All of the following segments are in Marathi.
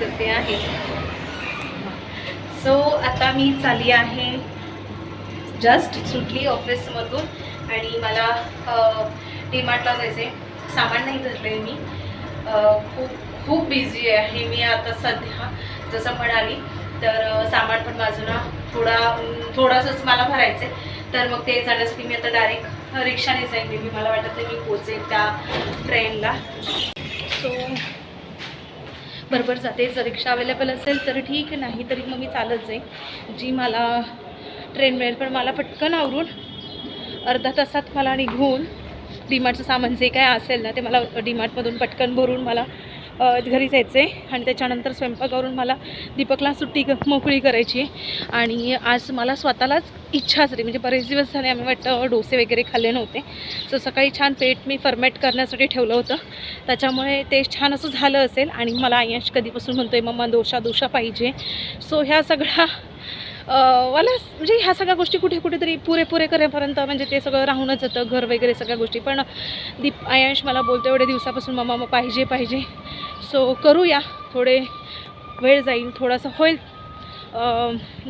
करते आहे. सो आता मी चालली आहे जस्ट सुटली ऑफिसमधून आणि मला डीमार्टला जायचे सामान नाही धरलं आहे मी खूप खूप बिझी आहे मी आता सध्या जसं म्हणाली. तर सामान पण बाजूला थोडा थोडंसंच मला भरायचं आहे तर मग ते जाण्यासाठी मी आता डायरेक्ट रिक्षाने जाईन. मी मला वाटत नाही मी पोचेन त्या ट्रेनला सो बरोबर जाते. जर रिक्षा अवेलेबल असेल तर ठीक नाही तरी मग मी चालत जाईन. जी मला ट्रेन मिळेल पण मला पटकन आवरून अर्धा तासात मला निघून डीमार्टचं सामान जे काय असेल ना ते मला डीमार्टमधून पटकन भरून मला घरी जायचं आहे आणि त्याच्यानंतर स्वयंपाकावरून मला दीपकला सुट्टी क- मोकळी करायची आणि आज मला स्वतःलाच इच्छा झाली म्हणजे बरेच दिवस झाले आम्ही वाटतं डोसे वगैरे खाल्ले नव्हते. सो सकाळी छान पेट मी फर्मेट करण्यासाठी ठेवलं होतं. त्याच्यामुळे ते छान असं झालं असेल आणि मला आयश कधीपासून म्हणतो आहे मम्मा दोशा दोशा पाहिजे. सो ह्या सगळ्या मला म्हणजे ह्या सगळ्या गोष्टी कुठे कुठेतरी पुरेपुरे करेपर्यंत म्हणजे ते सगळं राहूनच जातं घर वगैरे सगळ्या गोष्टी. पण दीप आयश मला बोलतो एवढ्या दिवसापासून मम्मा मग पाहिजे पाहिजे. सो करूया. थोडे वेळ जाईल थोडासा होईल.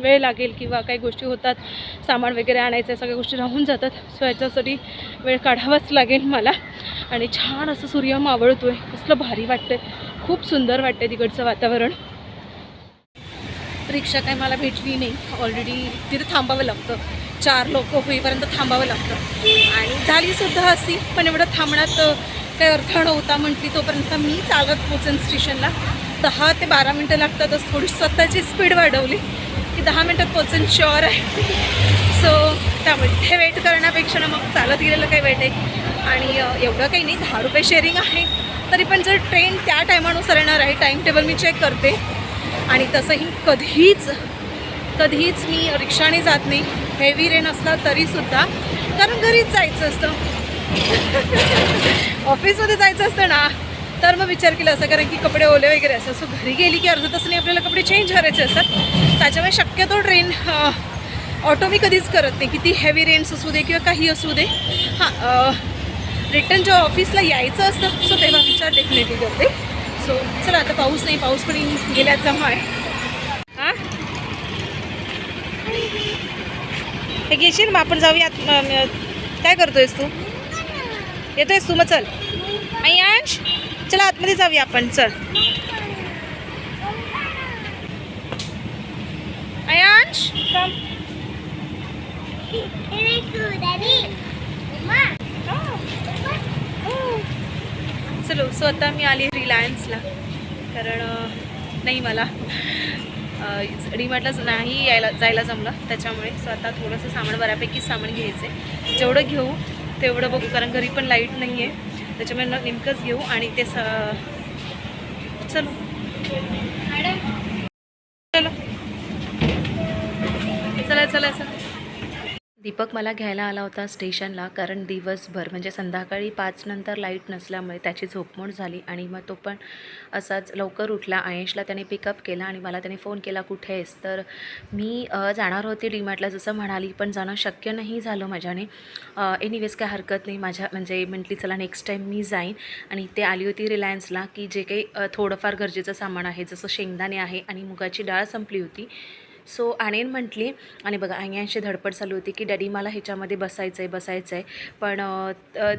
वेळ लागेल किंवा काही गोष्टी होतात सामान वगैरे आणायचं सगळ्या गोष्टी राहून जातात. सो याच्यासाठी वेळ काढावाच लागेल मला. आणि छान असं सूर्य मावळतो आहे कसलं भारी वाटतं आहे खूप सुंदर वाटतं आहे तिकडचं वातावरण. रिक्षा काय मला भेटली नाही. ऑलरेडी तिथे थांबावं लागतं. चार लोक होईपर्यंत थांबावं लागतं. आणि झाली सुद्धा अशी पण एवढं थांबण्यात काही अर्थ नव्हता म्हटली तोपर्यंत मी चालत पोचेन स्टेशनला. दहा ते बारा मिनटं लागतातच थोडी स्वतःची स्पीड वाढवली की दहा मिनटात पोचन शुअर आहे. सो त्यामुळे हे वेट करण्यापेक्षा ना मग चालत गेलेलं काही वेट आहे. आणि एवढं काही नाही दहा रुपये शेअरिंग आहे. तरी पण जर ट्रेन त्या टायमानुसार येणार आहे टाईम टेबल मी चेक करते. आणि तसंही कधीच कधीच मी रिक्षाने जात नाही. हेवी रेन असला तरीसुद्धा. कारण घरीच जायचं असतं. ऑफिसमध्ये जायचं असतं ना तर मग विचार केला असं कारण की कपडे ओले वगैरे असतात. सो घरी गेली की अर्धा तासाने आपल्याला कपडे चेंज करायचे असतात. त्याच्यामुळे शक्यतो ट्रेन ऑटो मी कधीच करत नाही. किती हेवी रेन्स असू दे किंवा काही असू दे. हां रिटर्न जेव्हा ऑफिसला यायचं असतं सो तेव्हा विचार डेफिनेटली करते. सो चला आता पाऊस नाही पाऊस पण गेल्या जमा आहे हां? हे घेशील मग आपण जाऊया. काय करतोयस तू? येतोयस तू मग चल. अंश चला आतमध्ये जाऊया आपण चल. अयांश चलो सो आता मी आली रिलायन्सला कारण नाही मला. डीमार्टला नाही यायला जायला जमलं त्याच्यामुळे. सो आता थोडंसं सामान बऱ्यापैकी सामान घ्यायचं आहे जेवढं घेऊ तेवढं बघू. कारण घरी पण लाइट नाही आहे त्याच्यामुळे नेमकंच घेऊ आणि ते स चलो. चलो. चला चला चला. दीपक मला घ्यायला आला होता स्टेशनला कारण दिवसभर म्हणजे संध्याकाळी पाच नंतर लाइट नसल्यामुळे त्याची झोपमोड झाली आणि मग तो पण असाच लवकर उठला. आयेशला त्याने पिकअप केला आणि मला त्याने फोन केला कुठे आहेस? तर मी जाणार होते डीमार्टला जसं म्हणाली पण जाणं शक्य नाही झालं माझ्याने. एनिवेज काय हरकत नाही. माझ्या म्हणजे म्हटली चला नेक्स्ट टाईम मी जाईन. आणि ते आली होती रिलायन्सला की जे काही थोडंफार गरजेचं सामान आहे जसं शेंगदाणे आहे आणि मुगाची डाळ संपली होती सो आणेन म्हटली. आणि बघा अयांशी धडपड चालू होती की डॅडी मला ह्याच्यामध्ये बसायचं आहे बसायचं आहे पण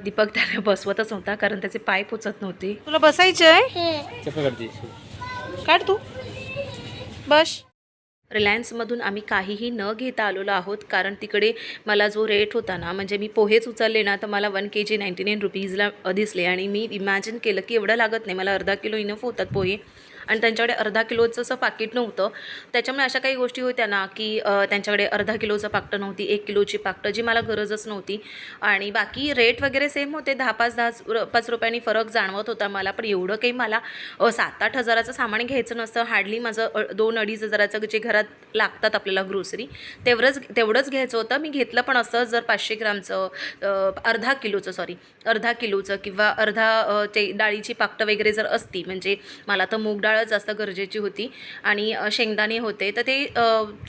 दीपक त्याला बसवतच नव्हता कारण त्याचे पाय पोचत नव्हते. तुला बसायचं आहे काढ तू. बस. रिलायन्समधून आम्ही काहीही न घेता आलेलो आहोत. कारण तिकडे मला जो रेट होता ना म्हणजे मी पोहेच उचलले ना तर मला one K G ninety nine रुपीजला दिसले. आणि मी इमॅजिन केलं की एवढं लागत नाही. मला अर्धा किलो इनफ होतात पोहे. आणि त्यांच्याकडे अर्धा किलोचं असं पाकिट नव्हतं. त्याच्यामुळे अशा काही गोष्टी होत्या ना की त्यांच्याकडे अर्धा किलोचं पाकटं नव्हती एक किलोची पाकटं जी मला गरजच नव्हती. आणि बाकी रेट वगैरे सेम होते. दहा पाच दहा रु- पाच रुपयांनी फरक जाणवत होता मला पण एवढं काही मला सात आठ हजाराचं सामान घ्यायचं नसतं. हार्डली माझं दोन अडीच हजाराचं जे घरात लागतात आपल्याला ग्रोसरी तेवढंच तेवढंच घ्यायचं होतं. मी घेतलं पण असं जर पाचशे ग्रामचं अर्धा किलोचं सॉरी अर्धा किलोचं किंवा अर्धा ते डाळीची पाकटं वगैरे जर असती म्हणजे मला तर मूग डाळ डाळच जास्त गरजेची होती आणि शेंगदाणे होते तर ते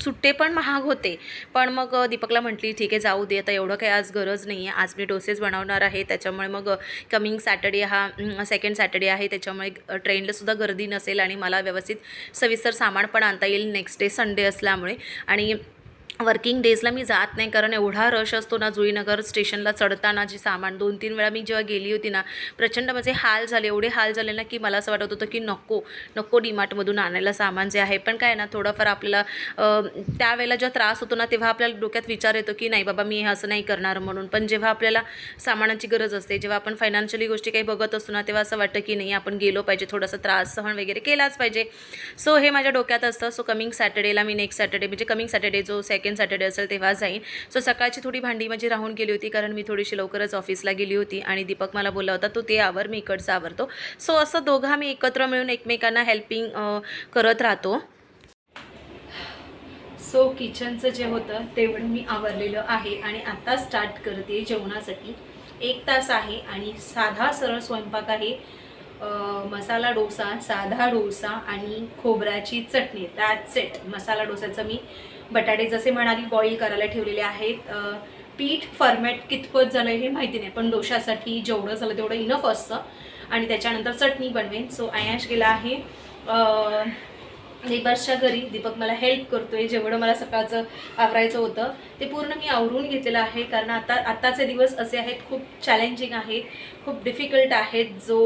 सुट्टे पण महाग होते. पण मग दीपकला म्हटली ठीक आहे जाऊ दे आता एवढं काही आज गरज नाही आहे आज मी डोसेस बनवणार आहे. त्याच्यामुळे मग कमिंग सॅटर्डे हा सेकंड सॅटर्डे आहे. त्याच्यामुळे ट्रेनलासुद्धा गर्दी नसेल आणि मला व्यवस्थित सविस्तर सामान पण आणता येईल. नेक्स्ट डे संडे असल्यामुळे आणि वर्किंग डेजला मी जात नाही कारण एवढा रश असतो ना जुईनगर स्टेशनला चढताना जे सामान दोन तीन वेळा मी जेव्हा गेली होती ना प्रचंड माझे हाल झाले एवढे हाल झाले ना की मला असं वाटत होतं की नको नको डीमार्टमधून आणायला सामान जे आहे. पण काय ना थोडंफार आपल्याला त्यावेळेला जेव्हा त्रास होतो ना तेव्हा आपल्याला डोक्यात विचार येतो की नाही बाबा मी हे असं नाही करणार म्हणून. पण जेव्हा आपल्याला सामानाची गरज असते जेव्हा आपण फायनान्शियली गोष्टी काही बघत असतो ना तेव्हा असं वाटतं की नाही आपण गेलो पाहिजे थोडासा त्रास सहन वगैरे केलाच पाहिजे. सो हे माझ्या डोक्यात असतं. सो कमिंग सॅटर्डेला मी नेक्स्ट सॅटर्डे म्हणजे कमिंग सॅटर्डे जो सेकंड सॅटर्डे असेल तेव्हा जाईन. सो सकाळची थोडी भांडी माझी राहून गेली होती कारण मी थोडीशी लवकरच ऑफिसला गेली होती आणि दीपक मला बोलला होता तो ते आवर मी इकडचा आवरतो. सो असं दोघं आम्ही एकत्र मिळून एकमेकांना हेल्पिंग करत राहतो. सो किचनचं जे होतं तेवढं मी आवरलेलं आहे आणि आता स्टार्ट करते जेवणासाठी. एक तास आहे आणि साधा सरळ स्वयंपाक आहे. मसाला डोसा साधा डोसा आणि खोबऱ्याची चटणी. दॅट्स इट मसाला डोसाचं मी बटाटे जसे म्हणाली बॉईल करायला ठेवलेले आहेत. पीठ फॉर्मॅट कितपत झालं हे माहिती नाही पण डोशासाठी जेवढं झालं तेवढं इनफ असतं. आणि त्याच्यानंतर चटणी बनवेन. सो आयाश गेला आहे. अं, घरी दीपक मला हेल्प करतोय जेवढं मला सकाळचं आवरायचं होतं ते पूर्ण मी आवरून घेतलेलं आहे. कारण आता आत्ताचे दिवस असे आहेत खूप चॅलेंजिंग आहेत खूप डिफिकल्ट आहेत जो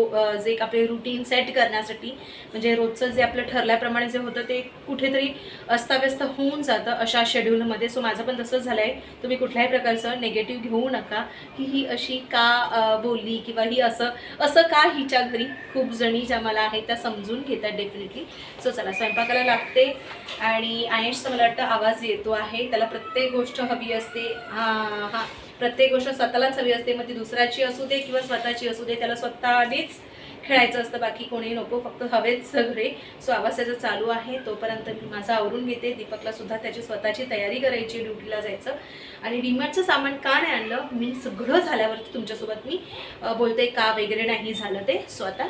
जे एक आपले रुटीन सेट करण्यासाठी. म्हणजे रोजचं जे आपलं ठरल्याप्रमाणे जे होतं ते कुठेतरी अस्ताव्यस्त होऊन जातं अशा शेड्यूलमध्ये सो माझं पण तसंच झालं आहे तुम्ही कुठल्याही प्रकारचं नेगेटिव्ह घेऊ नका. की ही अशी का बोलली किंवा ही असं असं का हिच्या घरी? खूप जणी ज्या मला आहेत त्या समजून घेतात डेफिनेटली सो चला स्वयंपाकाला लागते. आणि आयेशचा मला वाटतं आवाज येतो आहे. त्याला प्रत्येक गोष्ट हवी असते. हां हां. प्रत्येक गोष्ट स्वतःलाच हवी असते. मग ती दुसऱ्याची असू दे किंवा स्वतःची असू दे त्याला स्वतःनेच खेळायचं असतं. बाकी कोणी नको फक्त हवेच सगळे. सो आवाज त्याचा चालू आहे. तोपर्यंत मी माझं आवरून घेते. दीपकला सुद्धा त्याची स्वतःची तयारी करायची ड्युटीला जायचं. आणि डीमार्टचं सामान का नाही आणलं? मी सगळं झाल्यावरती तुमच्यासोबत मी बोलते का वगैरे नाही झालं ते. सो आता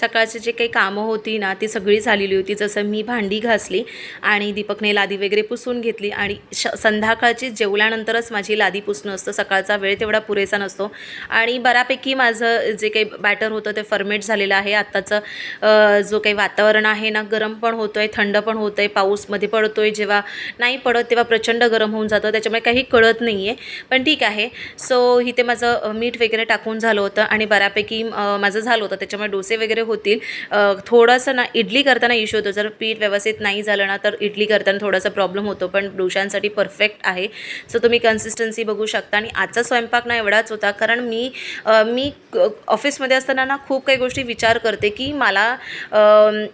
सकाळची जे काही कामं होती ना ती सगळी झालेली होती. जसं मी भांडी घासली आणि दीपकने लादी वगैरे पुसून घेतली आणि श संध्याकाळची जेवल्यानंतरच माझी लादी पुसणं असतं. सकाळचा वेळ तेवढा पुरेसा नसतो. आणि बऱ्यापैकी माझं जे काही बॅटर होतं ते फर्मेट झालेलं आहे. आत्ताचं जो काही वातावरण आहे ना गरम पण होतं आहे थंड पण होतं आहे पाऊसमध्ये पडतो आहे जेव्हा नाही पडत तेव्हा प्रचंड गरम होऊन जातं. त्याच्यामुळे काही कळत नाही आहे पण ठीक आहे. सो इथे माझं मीठ वगैरे टाकून झालं होतं आणि बऱ्यापैकी माझं झालं होतं. त्याच्यामुळे डोसे वगैरे होतील. थोडंसं ना इडली करताना इश्यू होतो. जर पीठ व्यवस्थित नाही झालं ना तर इडली करताना थोडासा प्रॉब्लेम होतो. पण डोशांसाठी परफेक्ट आहे. सो तुम्ही कन्सिस्टन्सी बघू शकता. आणि आजचा स्वयंपाक ना एवढाच होता. कारण मी मी ऑफिसमध्ये असताना ना खूप काही गोष्टी विचार करते की मला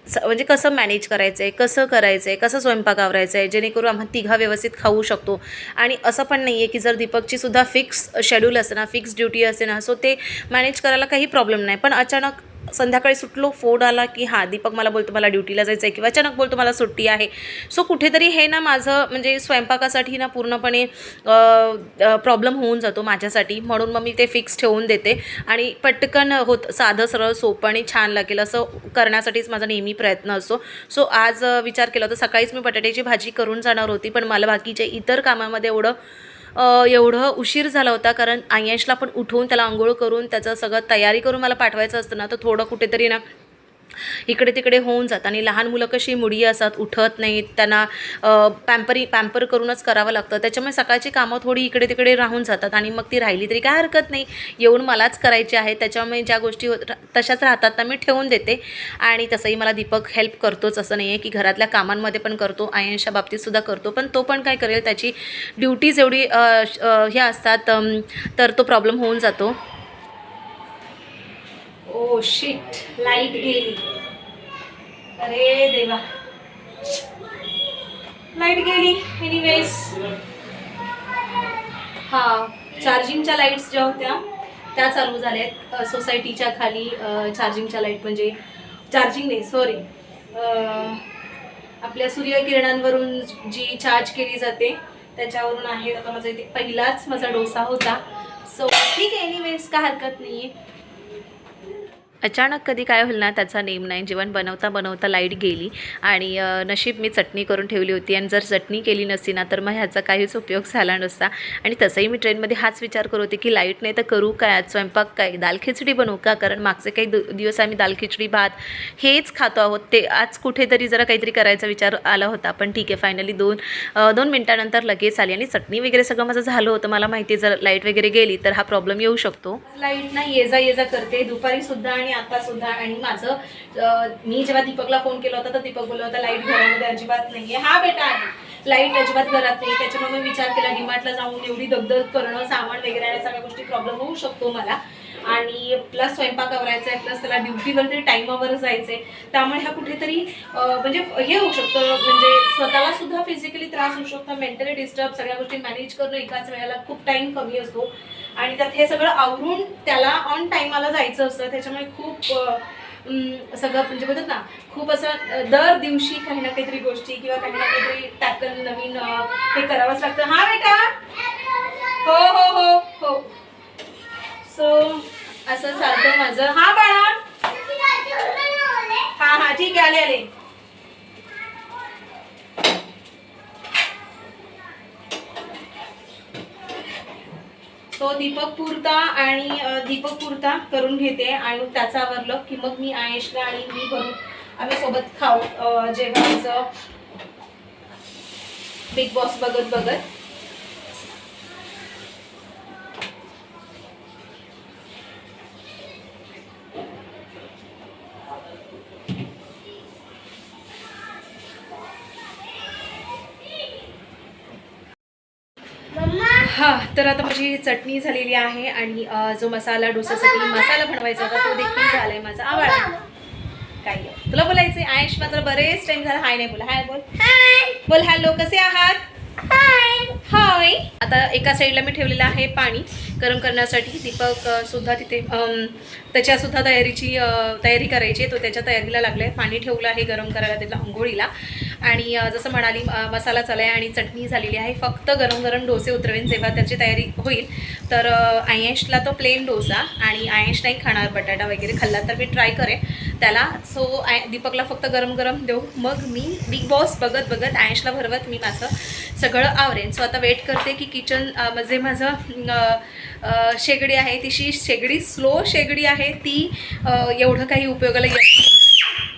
स- म्हणजे कसं मॅनेज करायचं आहे कसं करायचं आहे कसं स्वयंपाक आवरायचं आहे जेणेकरून आम्हा तिघा व्यवस्थित खाऊ शकतो. आणि असं पण नाही आहे की जर दीपकची सुद्धा फिक्स शेड्यूल असते ना फिक्स ड्युटी असते ना सो ते मॅनेज करायला काही प्रॉब्लेम नाही. पण अचानक संध्याकाळी सुटलो फोन आला की हां दीपक मला बोलतो मला ड्युटीला जायचं आहे किंवा अचानक बोलतो मला सुट्टी आहे. सो कुठेतरी हे ना माझं म्हणजे स्वयंपाकासाठी ना पूर्णपणे प्रॉब्लेम होऊन जातो माझ्यासाठी. म्हणून मग मी ते फिक्स ठेवून देते. आणि पटकन होत साधं सरळ सोपं आणि छान लागेल असं करण्यासाठीच माझा नेहमी प्रयत्न असतो. सो आज विचार केला होता सकाळीच मी बटाट्याची भाजी करून जाणार होती पण मला बाकीच्या इतर कामामध्ये एवढं एवढं उशीर झाला होता कारण आयशला पण उठवून त्याला आंघोळ करून त्याचं सगळं तयारी करून मला पाठवायचं असतं ना तर थोडं कुठेतरी ना इकडे तिकडे होऊन जात आणि लहान मुलं कशी मुडी असतात उठत नाहीत त्यांना पॅम्परी पॅम्पर करूनच करावं लागतं. त्याच्यामुळे सकाळची कामं थोडी इकडे तिकडे राहून जातात आणि मग ती राहिली तरी काय हरकत नाही. येऊन मलाच करायची आहे. त्याच्यामुळे ज्या गोष्टी तशाच राहतात त्या मी ठेवून देते. आणि तसंही मला दीपक हेल्प करतोच. असं नाही आहे की घरातल्या कामांमध्ये पण करतो आयनच्या बाबतीतसुद्धा करतो. पण तो पण काय करेल त्याची ड्युटीज एवढी हे ह्या असतात तर तो प्रॉब्लेम होऊन जातो. ओ शिट लाइट गेली. अरे देवा. लाइट गेली. एनिवेज हा चार्जिंगच्या लाईट्स ज्या होत्या त्या चालू झाल्या आहेत सोसायटीच्या खाली चार्जिंगच्या लाइट म्हणजे चार्जिंग नाही सॉरी आपल्या सूर्यकिरणांवरून जी चार्ज केली जाते त्याच्यावरून आहे. आता माझा इथे पहिलाच माझा डोसा होता. सो ठीक आहे एनिवेज का हरकत नाही आहे अचानक कधी काय होईल ना त्याचा नेम नाही. जेवण बनवता बनवता लाइट गेली आणि नशीब मी चटणी करून ठेवली होती. आणि जर चटणी केली नसती ना तर मग ह्याचा काहीच उपयोग झाला नसता. आणि तसंही मी ट्रेनमध्ये हाच विचार करत होते की लाइट नाही तर करू काय? आज स्वयंपाक काय? दाल खिचडी बनवू का? कारण मागचे काही दु दिवस आम्ही दाल खिचडी भात हेच खातो आहोत. ते आज कुठेतरी जरा काहीतरी करायचा विचार आला होता. पण ठीक आहे फायनली दोन दोन मिनटानंतर लगेच आली. आणि चटणी वगैरे सगळं माझं झालं होतं. मला माहिती आहे जर लाइट वगैरे गेली तर हा प्रॉब्लेम येऊ शकतो. लाइट ना ये जा ये जा करते. दुपारी सुद्धा आता सुद्धा आणि माझं मी जेव्हा दीपकला फोन केला होता तर दीपक बोलला होता लाइट घरामध्ये अजिबात नाहीये. हा बेटा आहे. लाइट अजिबात घरात नाही त्याच्यामुळे मी विचार केला डिमार्टला जाऊन एवढी दगदग करणं सामान वगैरे आणि सगळ्या गोष्टी प्रॉब्लेम होऊ शकतो मला. आणि प्लस स्वयंपाक आवरायचा आहे प्लस त्याला ड्युटीवरती टाईमावर जायचंय. त्यामुळे ह्या कुठेतरी म्हणजे हे होऊ शकतं. म्हणजे स्वतःला सुद्धा फिजिकली त्रास होऊ शकतो मेंटली डिस्टर्ब सगळ्या गोष्टी मॅनेज करणं एकाच वेळेला खूप टाइम कमी असतो. आणि त्यात हे सगळं आवरून त्याला ऑन टाईमाला जायचं असतं. त्याच्यामुळे खूप सगळं म्हणजे बोलतात ना खूप असं दर दिवशी काही ना काहीतरी गोष्टी किंवा काही ना काहीतरी टॅकल नवीन हे करावंच लागतं. हा बेटा? हो हो हो हो. सो असं चालतं माझं. हा बाळा. हा हा ठीक आहे आले आले. तो दीपक पुरता आणि दीपक पुरता करून घेते आणि त्याचं आवरलं की मग मी आयशला आणि मी करून आम्ही सोबत खाऊ अ, जेवायचं. बिग बॉस बघत बघत. हा तर आता माझी चटणी झालेली आहे आणि जो मसाला डोसासाठी मसाला बनवायचा होता तो देखील झालाय माझा. आवडा काय आहे? तुला बोलायचंय? आयुष मात्र बरेच टाइम झाला. हाय नाही बोला. हाय बोल. बोल हॅलो कसे आहात? हाय. आता एका साईडला मी ठेवलेलं आहे पाणी. गरम करण्यासाठी दीपक सुद्धा तिथे अम, त्याच्या सुद्धा तयारीची तयारी करायची आहे. तो त्याच्या तयारीला लागलाय. पाणी ठेवलं आहे गरम करायला त्याला आंघोळीला. आणि जसं म्हणाली अ, मसाला चालाय आणि चटणी झालेली आहे फक्त गरम गरम डोसे उतरवेन जेव्हा त्याची तयारी होईल. तर आयशला तो प्लेन डोसा आणि आयश नाही खाणार बटाटा वगैरे खाल्ला तर मी ट्राय करेन. त्याला सो आय दीपकला फक्त गरम गरम देऊ. मग मी बिग बॉस बघत बघत आयशला भरवत मी माझं सगळं आवरेन. सो आता वेट करते की किचन म्हणजे माझं शेगडी आहे तिशी शेगडी स्लो शेगडी आहे ती एवढं काही उपयोगाला येत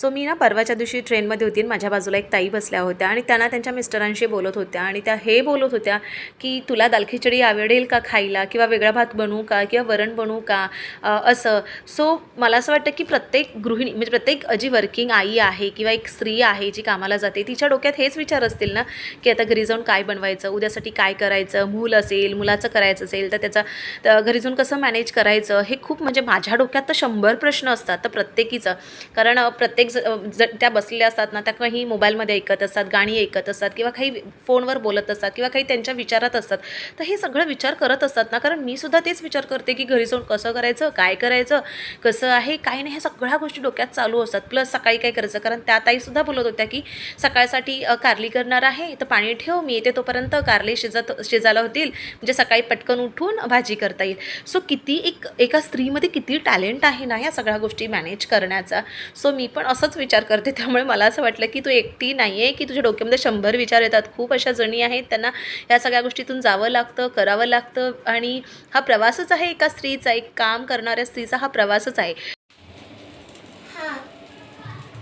सो मी ना परवाच्या दिवशी ट्रेनमध्ये होती आणि माझ्या बाजूला एक ताई बसल्या होत्या आणि त्यांना त्यांच्या मिस्टरांशी बोलत होत्या आणि त्या हे बोलत होत्या की तुला दाल खिचडी आवडेल का खायला किंवा वेगळा भात बनवू का किंवा वरण बनवू का? असं. सो मला असं वाटतं की प्रत्येक गृहिणी म्हणजे प्रत्येक जी वर्किंग आई आहे किंवा एक स्त्री आहे जी कामाला जाते तिच्या डोक्यात हेच विचार असतील ना की आता घरी जाऊन काय बनवायचं? उद्यासाठी काय करायचं? मूल असेल मुलाचं करायचं असेल तर त्याचा तर घरी जाऊन कसं मॅनेज करायचं? हे खूप म्हणजे माझ्या डोक्यात तर शंभर प्रश्न असतात तर प्रत्येकीचं. कारण प्रत्येक ज ज- त्या बसलेल्या असतात ना त्या काही मोबाईलमध्ये ऐकत असतात गाणी ऐकत असतात किंवा काही फोनवर बोलत असतात किंवा काही त्यांच्या विचारात असतात तर हे सगळं विचार करत असतात ना कारण मी सुद्धा तेच विचार करते की घरी जाऊन कसं करायचं काय करायचं कसं आहे काय नाही ह्या सगळ्या गोष्टी डोक्यात चालू असतात. प्लस सकाळी काय करायचं कारण त्या ताईसुद्धा बोलत होत्या की सकाळसाठी कारली करणार आहे तर पाणी ठेव मी येते तोपर्यंत कारले शिजत शिजायला होतील म्हणजे सकाळी पटकन उठून भाजी करता येईल. सो किती एक एका स्त्रीमध्ये किती टॅलेंट आहे ना ह्या सगळ्या गोष्टी मॅनेज करण्याचा. सो मी पण असं असंच विचार करते. त्यामुळे मला असं वाटलं की तू एकटी नाही आहे की तुझ्या डोक्यामध्ये शंभर विचार येतात. खूप अशा जणी आहेत त्यांना ह्या सगळ्या गोष्टीतून जावं लागतं करावं लागतं. आणि हा प्रवासच आहे एका स्त्रीचा. एक काम करणाऱ्या स्त्रीचा हा प्रवासच आहे.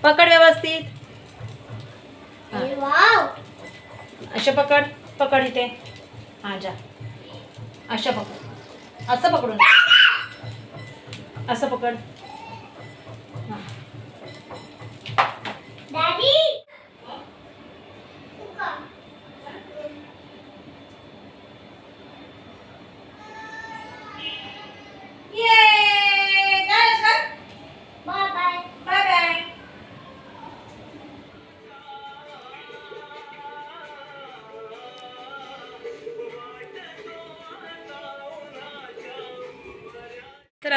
पकड व्यवस्थित. अशा पकड. पकड इथे. हा जा. अशा पकड. असं पकडून. असं पकड. Daddy?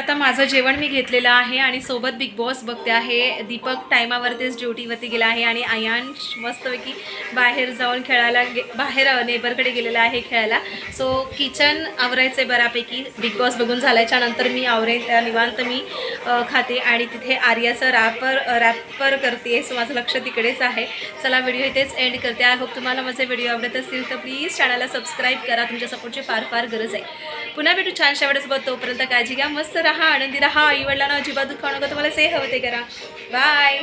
आता माझं जेवण मी घेतलेलं आहे आणि सोबत बिग बॉस बघते आहे. दीपक टायमावरतीच ड्युटीवरती गेला आहे आणि आयांश मस्तपैकी बाहेर जाऊन खेळायला गे बाहेर नेबरकडे गेलेला आहे खेळायला. सो किचन आवरायचं आहे बऱ्यापैकी. बिग बॉस बघून झाल्याच्यानंतर मी आवरेन. त्या निवांत मी खाते आणि तिथे आर्याचं रॅपर रॅपर करते सो माझं लक्ष तिकडेच आहे. चला व्हिडिओ इथेच एंड करते. आय होप तुम्हाला माझे व्हिडिओ आवडत असतील. तर प्लीज चॅनलला सबस्क्राईब करा. तुमच्या सपोर्टची फार फार गरज आहे. पुन्हा भेटू छानशा शेवटसोबत. तोपर्यंत काळजी घ्या मस्त राहा आनंदी राहा. आई वडिलांना अजिबात दुखावणं नका तुम्हाला से हवं ते करा. बाय